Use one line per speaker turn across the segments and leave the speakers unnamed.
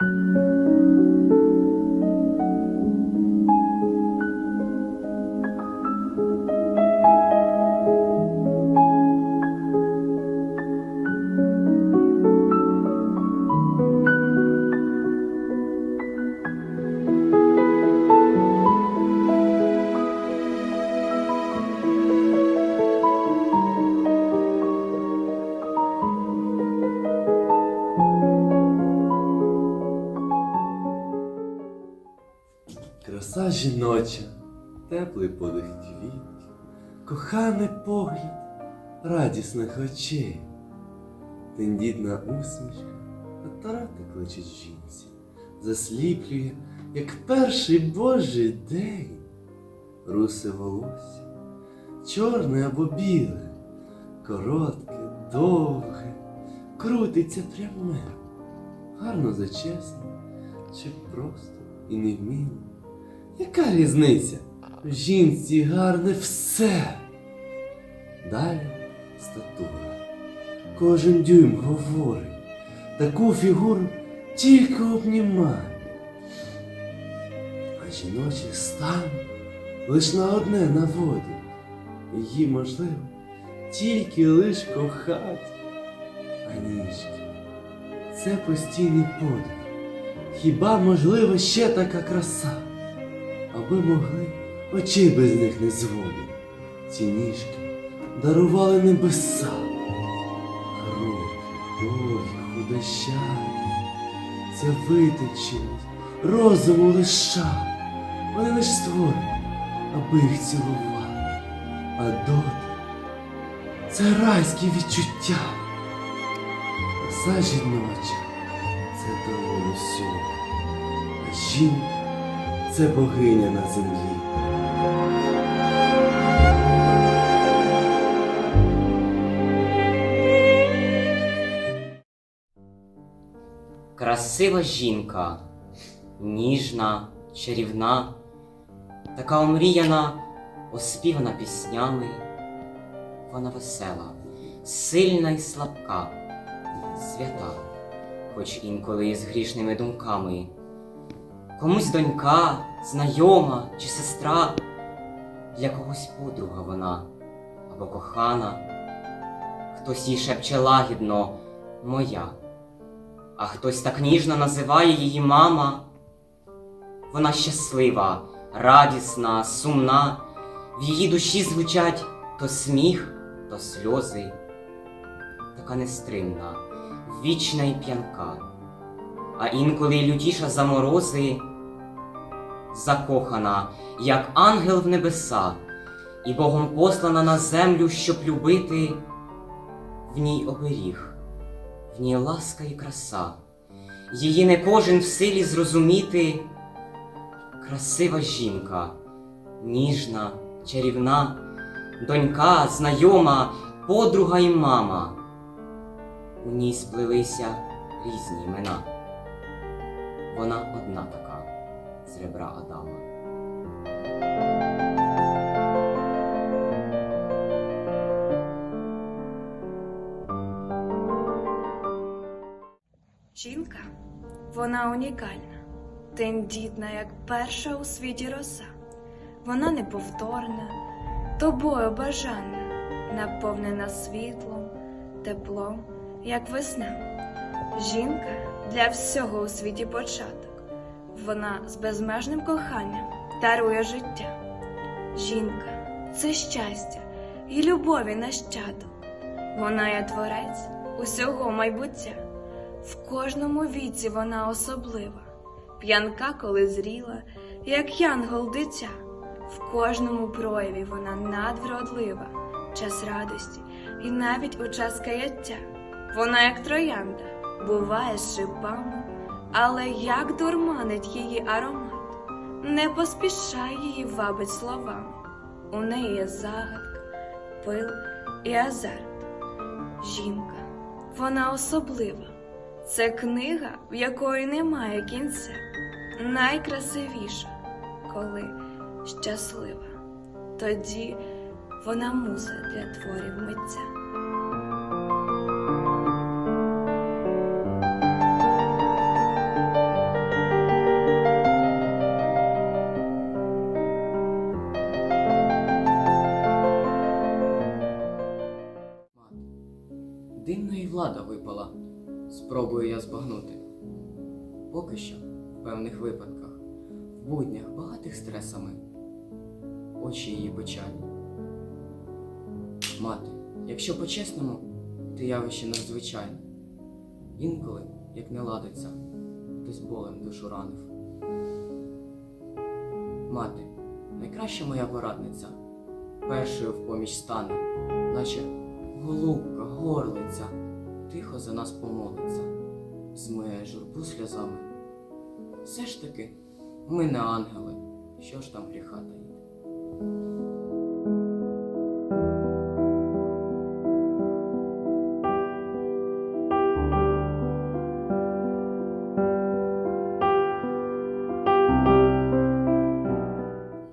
Thank you. Краса жіноча, теплий подих квітів, коханий погляд радісних очей, тендітна усмішка, а тарати кличуть жінці, засліплює, як перший божий день, русе волосся, чорне або біле, коротке, довге, крутиться пряме, гарно зачесне, чи просто і невміло. Яка різниця? В жінці гарне все. Далі статура. Кожен дюйм говорить, таку фігуру тільки обнімає. А жіночий стан лиш на одне наводить. Її, можливо, тільки лиш кохати. А ніжки це постійний подих. Хіба можливо ще така краса? Аби могли, очей без них не зводили. Ці ніжки дарували небеса. Руки довгі, худощаві, ця витонченість розуму лиша. Вони лиш створені, аби їх цілувати. А доти це райські відчуття. Краса жіноча це доволі всього. А жінка це богиня на землі.
Красива жінка, ніжна, чарівна, така омріяна, оспівана піснями. Вона весела, сильна і слабка, свята, хоч інколи з грішними думками. Комусь донька, знайома чи сестра, для когось подруга вона або кохана, хтось їй шепче лагідно моя а хтось так ніжно називає її мама. Вона щаслива, радісна, сумна, в її душі звучать то сміх, то сльози, така нестримна, вічна і п'янка, а інколи й лютіша за морози, закохана, як ангел в небеса, і Богом послана на землю, щоб любити, в ній оберіг в ній ласка і краса, її не кожен в силі зрозуміти. Красива жінка, ніжна, чарівна, донька, знайома, подруга і мама. У ній сплелися різні імена. Вона одна така з ребра Адама.
Жінка, вона унікальна, тендітна, як перша у світі роса. Вона неповторна, тобою бажана, наповнена світлом, теплом, як весна. Жінка для всього у світі початок. Вона з безмежним коханням дарує життя. Жінка це щастя і любові нащадок. Вона є творець усього майбуття. В кожному віці вона особлива, п'янка, коли зріла, як янгол дитя. В кожному прояві вона надвродлива, час радості і навіть у час каяття. Вона, як троянда, буває з шипами, але як дурманить її аромат, не поспішай її вабить словами. У неї є загадка, пил і азарт. Жінка, вона особлива. Це книга, в якої немає кінця, найкрасивіша, коли щаслива. Тоді вона муза для творів митця.
Спробую я збагнути. Поки що, в певних випадках, в буднях багатих стресами, очі її печальні. Мати, якщо по-чесному, ти явище надзвичайне. Інколи, як не ладиться, хтось болем душу ранив. Мати, найкраща моя порадниця, першою в поміч стане, наче голубка, горлиця, тихо за нас помолиться, змиє журбу сльозами. Все ж таки, ми не ангели, що ж там гріха таїти.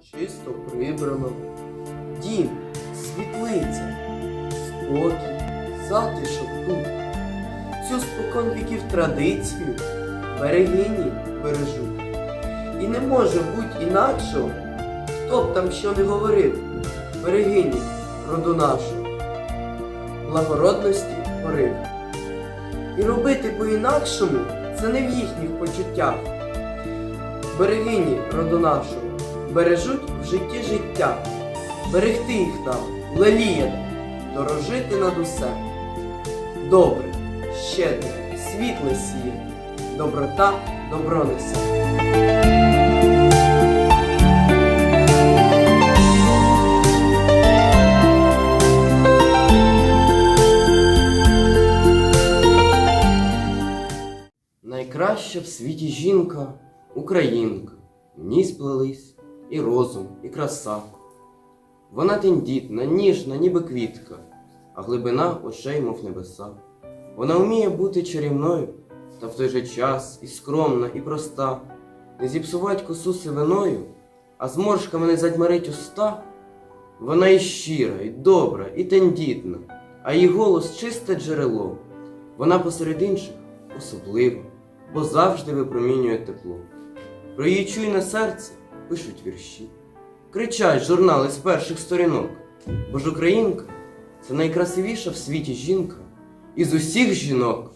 Чисто прибрано. Дім, світлиця, спокій, затишок тут. Цю спокон віків традицію берегині бережуть. І не може бути інакшого, хто б там що не говорив, берегині роду нашого, благородності порив. І робити по-інакшому це не в їхніх почуттях. Берегині роду нашого бережуть в житті життя, берегти їх нам, леліяти, дорожити над усе. Добре, щедре, світле сіє, доброта добро несе. Найкраща в світі жінка українка. В ній сплелись і розум, і краса. Вона тендітна, ніжна, ніби квітка, а глибина очей, мов небеса. Вона вміє бути чарівною, та в той же час і скромна, і проста, не зіпсувать косу сивиною, а зморшками не задьмарить уста. Вона і щира, і добра, і тендітна, а її голос чисте джерело. Вона посеред інших особлива, бо завжди випромінює тепло. Про її чуйне серце пишуть вірші, кричать журнали з перших сторінок. Бо ж українка це найкрасивіша в світі жінка із усіх жінок.